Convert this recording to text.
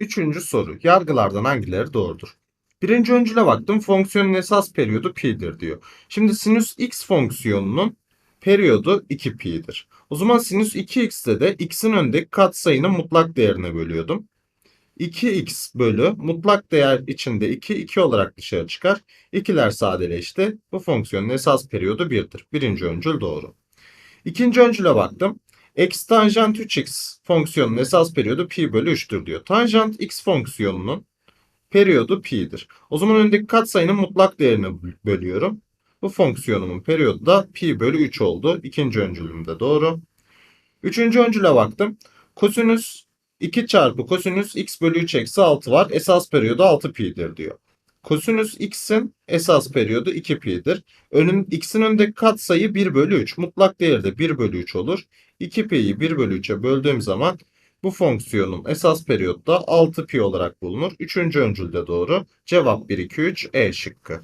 Üçüncü soru. Yargılardan hangileri doğrudur? Birinci öncüle baktım. Fonksiyonun esas periyodu pi'dir diyor. Şimdi sinüs x fonksiyonunun periyodu 2pi'dir. O zaman sinüs 2x'te de x'in önündeki katsayının mutlak değerine bölüyordum. 2x bölü mutlak değer içinde 2, 2 olarak dışarı çıkar. İkiler sadeleşti. Bu fonksiyonun esas periyodu 1'dir. Birinci öncül doğru. İkinci öncüle baktım. X tanjant 3x fonksiyonunun esas periyodu pi bölü 3'tür diyor. Tanjant x fonksiyonunun periyodu pi'dir. O zaman öndeki katsayının mutlak değerini bölüyorum. Bu fonksiyonumun periyodu da pi bölü 3 oldu. İkinci öncülüm de doğru. Üçüncü öncüle baktım. Kosinüs 2 çarpı kosinüs x bölü 3 eksi 6 var. Esas periyodu 6 pi'dir diyor. Kosinüs x'in esas periyodu 2 pi'dir. Önün, x'in önündeki katsayı 1 bölü 3. Mutlak değeri de 1 bölü 3 olur. 2 pi'yi 1 bölü 3'e böldüğüm zaman bu fonksiyonun esas periyodu da 6 pi olarak bulunur. Üçüncü öncül de doğru. Cevap 1, 2, 3 E şıkkı.